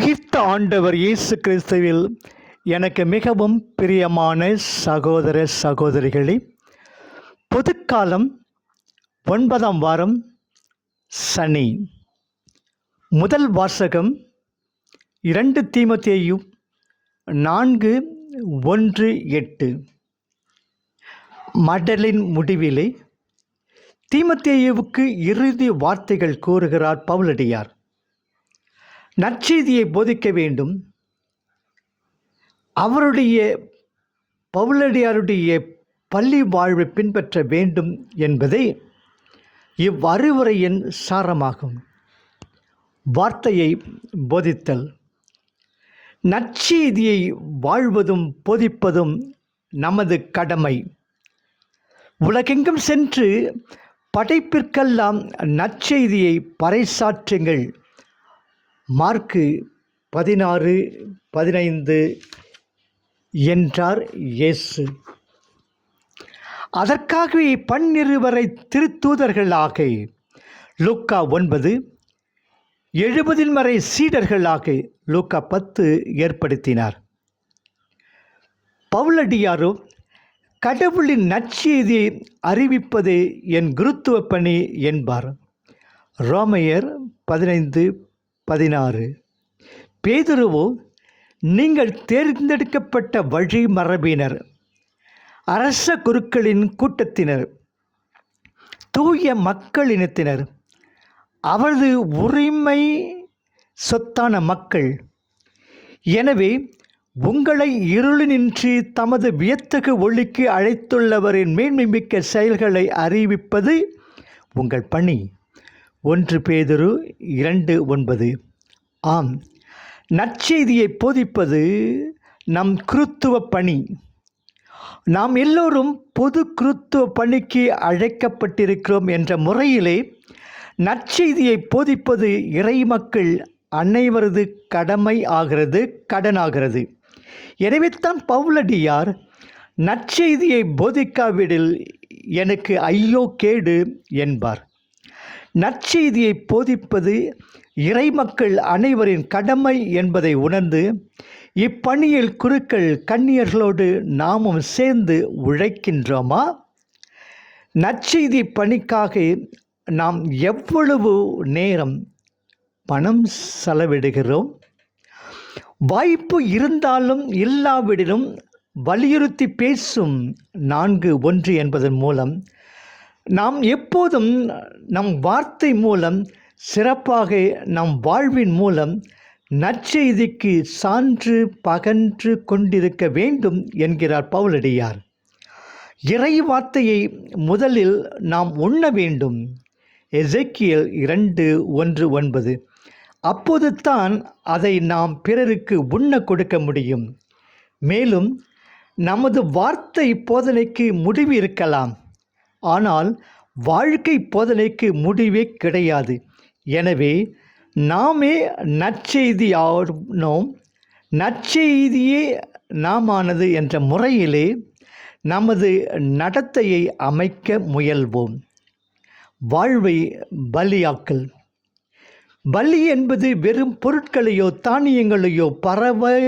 உயிர்த்த ஆண்டவர் இயேசு கிறிஸ்துவில் எனக்கு மிகவும் பிரியமான சகோதர சகோதரிகளே பொதுக்காலம் ஒன்பதாம் வாரம் சனி. முதல் வாசகம் இரண்டு தீமத்தேயும் நான்கு ஒன்று எட்டு. மடலின் முடிவிலே தீமத்தேயுவுக்கு இறுதி வார்த்தைகள் கூறுகிறார் பவுலடியார். நற்செய்தியை போதிக்க வேண்டும். அவருடைய பவுலடியாருடைய பள்ளி வாழ்வை பின்பற்ற வேண்டும் என்பதே இவ்வறிவுரையின் சாரமாகும். வார்த்தையை போதித்தல். நற்செய்தியை வாழ்வதும் போதிப்பதும் நமது கடமை. உலகெங்கும் சென்று படைப்பிற்கெல்லாம் நற்செய்தியை பறைசாற்றுங்கள். மார்க்கு பதினாறு பதினைந்து என்றார் இயேசு. அதற்காகவே பன்னிருவரை திருத்தூதர்களாக லூக்கா ஒன்பது எழுபதில் வரை சீடர்களாக லூக்கா பத்து ஏற்படுத்தினார். பவுலடியாரோ கடவுளின் நற்செய்தியை அறிவிப்பது என் குருத்துவ பணி என்பார். ரோமையர் பதினைந்து பதினாறு. பேதுருவோ நீங்கள் தேர்ந்தெடுக்கப்பட்ட வழி மரபினர் அரச குருக்களின் கூட்டத்தினர் தூய மக்கள் இனத்தினர் அவரது உரிமை சொத்தான மக்கள். எனவே உங்களை இருளினின்றி தமது வியத்தகு ஒளிக்கு அழைத்துள்ளவரின் மேன்மைமிக்க செயல்களை அறிவிப்பது உங்கள் பணி. ஒன்று பேதுரு இரண்டு ஒன்பது. ஆம் நற்செய்தியை போதிப்பது நம் கிறித்துவ பணி. நாம் எல்லோரும் பொது கிறித்துவ பணிக்கு அழைக்கப்பட்டிருக்கிறோம் என்ற முறையிலே நற்செய்தியை போதிப்பது இறைமக்கள் அனைவரது கடமை ஆகிறது கடனாகிறது. எனவேத்தான் பவுலடியார் நற்செய்தியை போதிக்காவிடில் எனக்கு ஐயோ கேடு என்பார். நற்செய்தியை போதிப்பது இறைமக்கள் அனைவரின் கடமை என்பதை உணர்ந்து இப்பணியில் குருக்கள் கன்னியர்களோடு நாமும் சேர்ந்து உழைக்கின்றோமா? நற்செய்தி பணிக்காக நாம் எவ்வளவு நேரம் பணம் செலவிடுகிறோம்? வாய்ப்பு இருந்தாலும் இல்லாவிடிலும் வலியுறுத்தி பேசும் நான்கு ஒன்று என்பதன் மூலம் நாம் எப்போதும் நம் வார்த்தை மூலம் சிறப்பாக நம் வாழ்வின் மூலம் நற்செய்திக்கு சான்று பகன்று கொண்டிருக்க வேண்டும் என்கிறார் பவுலடியார். இறை வார்த்தையை முதலில் நாம் உண்ண வேண்டும். எசக்கியல் இரண்டு ஒன்று ஒன்பது. அப்போது தான் அதை நாம் பிறருக்கு உண்ண கொடுக்க முடியும். மேலும் நமது வார்த்தை போதனைக்கு முடிவு இருக்கலாம். ஆனால் வாழ்க்கை போதனைக்கு முடிவே கிடையாது. எனவே நாமே நற்செய்தியானோம். நற்செய்தியே நாமானது என்ற முறையிலே நமது நடத்தையை அமைக்க முயல்வோம். வாழ்வை பலியாக்கல். பலி என்பது வெறும் பொருட்களையோ தானியங்களையோ பறவை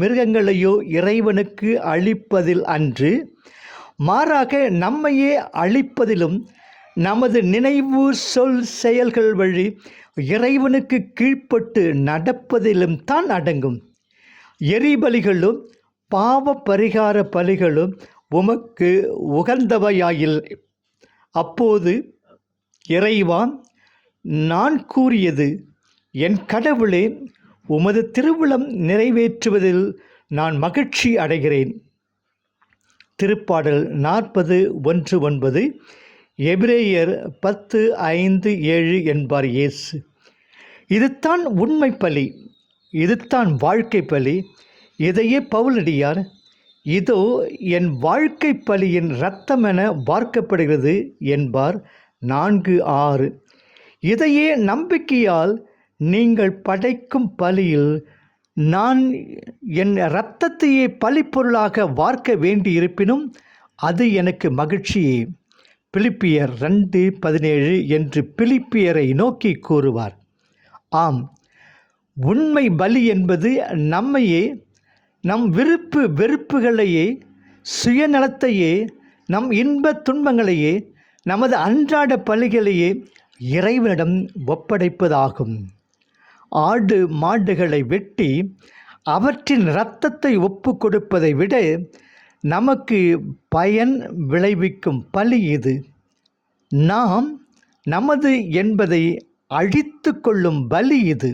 மிருகங்களையோ இறைவனுக்கு அளிப்பதில் அன்று மாறாக நம்மையே அழிப்பதிலும் நமது நினைவு சொல் செயல்கள் வழி இறைவனுக்கு கீழ்ப்பட்டு நடப்பதிலும் தான் அடங்கும். எரிபலிகளும் பாவ பரிகார பலிகளும் உமக்கு உகந்தவையாயில். அப்போது இறைவா நான் கூறியது என் கடவுளே உமது திருவிழம் நிறைவேற்றுவதில் நான் மகிழ்ச்சி அடைகிறேன். திருப்பாடல் நாற்பது ஒன்று ஒன்பது எபிரேயர் பத்து ஐந்து ஏழு என்பார் இயேசு. இதுதான் உண்மை பலி இதுதான் வாழ்க்கை பலி இதையே பவுலடியார் இதோ என் வாழ்க்கை பலியின் இரத்தம் என பார்க்கப்படுகிறது என்பார் நான்கு ஆறு. இதையே நம்பிக்கையால் நீங்கள் படைக்கும் பலியில் நான் என் இரத்தத்தையே பழிப்பொருளாக வார்க்க வேண்டியிருப்பினும் அது எனக்கு மகிழ்ச்சியே பிலிப்பியர் ரெண்டு பதினேழு என்று பிலிப்பியரை நோக்கி கூறுவார். ஆம் உண்மை பலி என்பது நம்மையே நம் விருப்பு வெறுப்புகளையே சுயநலத்தையே நம் இன்ப துன்பங்களையே நமது அன்றாட பலிகளையே இறைவனிடம் ஒப்படைப்பதாகும். ஆடு மாடுகளை வெட்டி அவற்றின் இரத்தத்தை ஒப்பு கொடுப்பதை விட நமக்கு பயன் விளைவிக்கும் பலி இது. நாம் நமது என்பதை அழித்து கொள்ளும் பலி இது.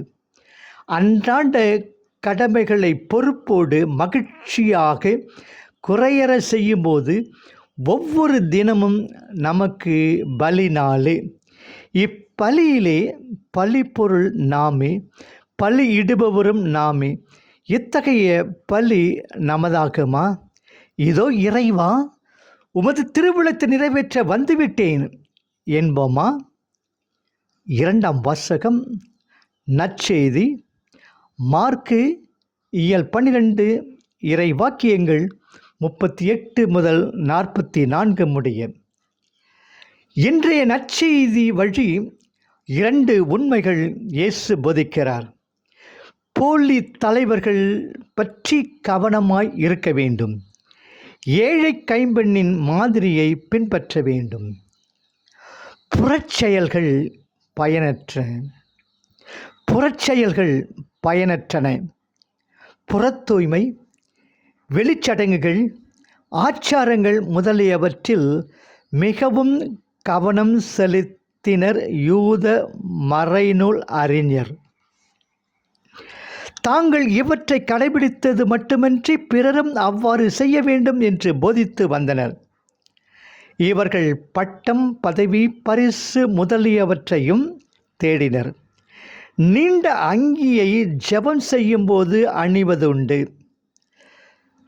அன்றாட கடமைகளை பொறுப்போடு மகிழ்ச்சியாக குறையற செய்யும்போது ஒவ்வொரு தினமும் நமக்கு பலி இப் இப்பலியிலே பலிப்பொருள் நாமே பலி இடுபவரும் நாமே. இத்தகைய பலி நமதாகுமா? இதோ இறைவா உமது திருவிழத்தை நிறைவேற்ற வந்துவிட்டேன் என்போமா? இரண்டாம் வாசகம் நற்செய்தி மார்க்கு இயல் பன்னிரண்டு இறை வாக்கியங்கள் முப்பத்தி எட்டு முதல் நாற்பத்தி நான்கு முடிய. இன்றைய நற்செய்தி வழி இரண்டு உண்மைகள் இயேசு போதிக்கிறார். போலி தலைவர்கள் பற்றி கவனமாய் இருக்க வேண்டும். ஏழை கைம்பெண்ணின் மாதிரியை பின்பற்ற வேண்டும். புறச்செயல்கள் பயனற்ற. புறச்செயல்கள் பயனற்றன. புறத்தூய்மை வெளிச்சடங்குகள் ஆச்சாரங்கள் முதலியவற்றில் மிகவும் கவனம் செலுத்தினர் யூத மறைநூல் அறிஞர். தாங்கள் இவற்றை கடைபிடித்தது மட்டுமின்றி பிறரும் அவ்வாறு செய்ய வேண்டும் என்று போதித்து வந்தனர். இவர்கள் பட்டம் பதவி பரிசு முதலியவற்றையும் தேடினர். நீண்ட அங்கியை ஜெபம் செய்யும்போது அணிவதுண்டு.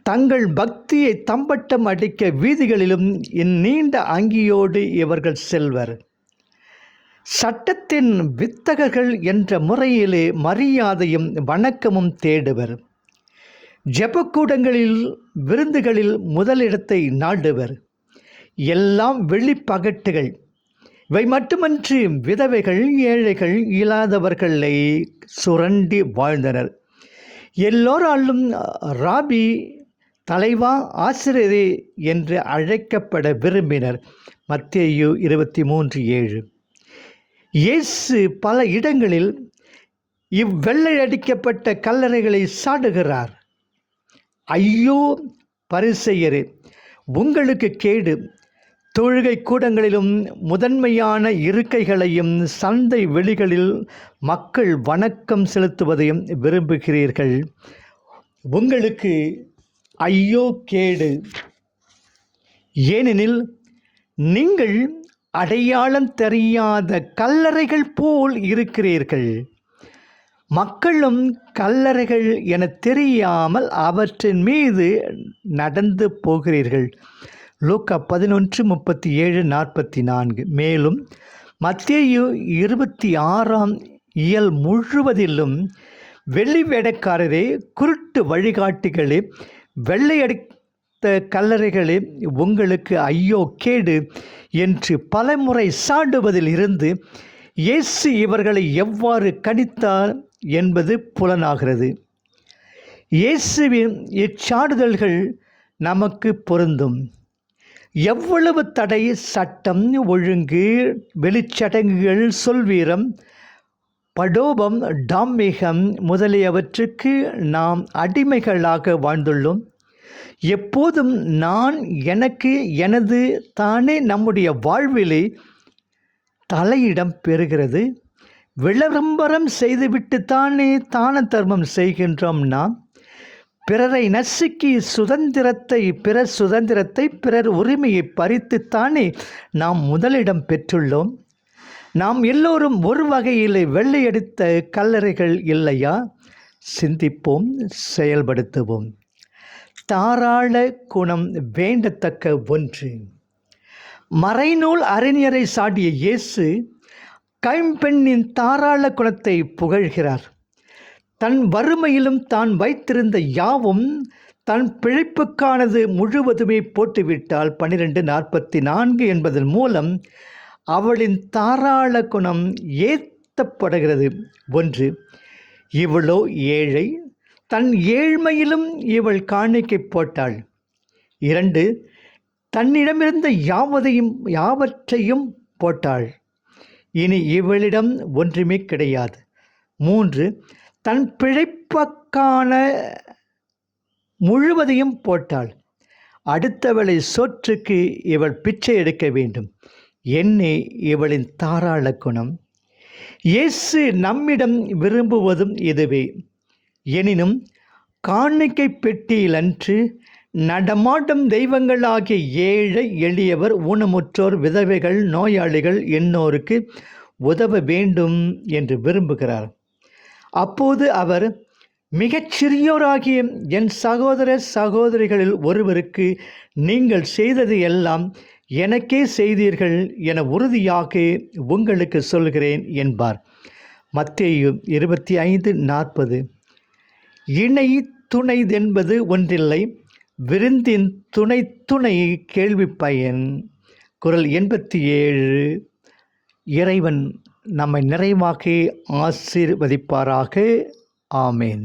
தங்கள் பக்தியை தம்பட்டம் அடிக்க வீதிகளிலும் இந்நீண்ட அங்கியோடு இவர்கள் செல்வர். சட்டத்தின் வித்தகர்கள் என்ற முறையிலே மரியாதையும் வணக்கமும் தேடுவர். ஜெபக்கூடங்களில் விருந்துகளில் முதலிடத்தை நாடுவர். எல்லாம் வெளிப்பகட்டுகள். இவை மட்டுமன்றி விதவைகள் ஏழைகள் இல்லாதவர்களை சுரண்டி வாழ்ந்தனர். எல்லோராலும் ராபி தலைவா ஆசிரியரே என்று அழைக்கப்பட விரும்பினர். மத்தேயு இருபத்தி மூன்று ஏழு. இயேசு பல இடங்களில் இவ்வெள்ளை அடிக்கப்பட்ட கல்லறைகளை சாடுகிறார். ஐயோ பரிசெயரே உங்களுக்கு கேடு. தொழுகை கூடங்களிலும் முதன்மையான இருக்கைகளையும் சந்தை வெளிகளில் மக்கள் வணக்கம் செலுத்துவதையும் விரும்புகிறீர்கள். உங்களுக்கு ஐயோ கேடு. ஏனெனில் நீங்கள் அடையாளம் தெரியாத கல்லறைகள் போல் இருக்கிறீர்கள். மக்களும் கல்லறைகள் என தெரியாமல் அவற்றின் மீது நடந்து போகிறீர்கள். லூக்கா பதினொன்று முப்பத்தி ஏழு நாற்பத்தி நான்கு மேலும் மத்தியு இருபத்தி ஆறாம் இயல் முழுவதிலும் வெள்ளி வேடக்காரரே குருட்டு வழிகாட்டிகளே வெள்ளையடி கல்லறைகளே உங்களுக்கு ஐயோ கேடு என்று பலமுறை சாண்டுவதில் இருந்து இயேசு இவர்களை எவ்வாறு கணித்தார் என்பது புலனாகிறது. இயேசுவின் இச்சாடுதல்கள் நமக்கு பொருந்தும். எவ்வளவு தடை சட்டம் ஒழுங்கு வெளிச்சடங்குகள் சொல்வீரம் படோபம் டாம்பிகம் முதலியவற்றுக்கு நாம் அடிமைகளாக வாழ்ந்துள்ளோம். எப்போதும் நான் எனக்கு எனது தானே நம்முடைய வாழ்விலே தலையிடம் பெறுகிறது. விளம்பரம் செய்துவிட்டு தானே தான தர்மம் செய்கின்றோம் நாம். பிறரை நசுக்கி சுதந்திரத்தை பிறர் சுதந்திரத்தை பிறர் உரிமையை பறித்துத்தானே நாம் முதலிடம் பெற்றுள்ளோம். நாம் எல்லோரும் ஒரு வகையில் வெள்ளையடித்த கல்லறைகள் இல்லையா? சிந்திப்போம் செயல்படுத்துவோம். தாராள குணம் வேண்டத்தக்க ஒன்று. மறைநூல் அறிஞரை சாடிய இயேசு கைம்பெண்ணின் தாராள குணத்தை புகழ்கிறார். தன் வறுமையிலும் தான் வைத்திருந்த யாவும் தன் பிழைப்புக்கானது முழுவதுமே போட்டுவிட்டால் பன்னிரெண்டு நாற்பத்தி நான்கு என்பதன் மூலம் அவளின் தாராள குணம் ஏற்றப்படுகிறது ஒன்று இவளோ ஏழை தன் ஏழ்மையிலும் இவள் காணிக்கை போட்டாள். இரண்டு தன்னிடமிருந்த யாவதையும் யாவற்றையும் போட்டாள். இனி இவளிடம் ஒன்றுமே கிடையாது. மூன்று தன் பிழைப்பக்கான முழுவதையும் போட்டாள். அடுத்தவளை சொற்றுக்கு இவள் பிச்சை எடுக்க வேண்டும். என்னே இவளின் தாராள குணம். இயேசு நம்மிடம் விரும்புவதும் இதுவே. எனினும் காணிக்கை பெட்டியில் அன்று நடமாட்டும் தெய்வங்களாகிய ஏழை எளியவர் ஊனமுற்றோர் விதவைகள் நோயாளிகள் என்னோருக்கு உதவ வேண்டும் என்று விரும்புகிறார். அப்போது அவர் மிகச்சிறியோராகிய என் சகோதர சகோதரிகளில் ஒருவருக்கு நீங்கள் செய்தது எல்லாம் எனக்கே செய்தீர்கள் என உறுதியாக உங்களுக்கு சொல்கிறேன் என்பார். மத்தேயு இருபத்தி ஐந்து நாற்பது. இணை துணைதென்பது ஒன்றில்லை விருந்தின் துணை துணை கேள்வி பயன் குரல் எண்பத்தி ஏழு இறைவன் நம்மை நிறைவாக்கி ஆசீர்வதிப்பாராக. ஆமேன்.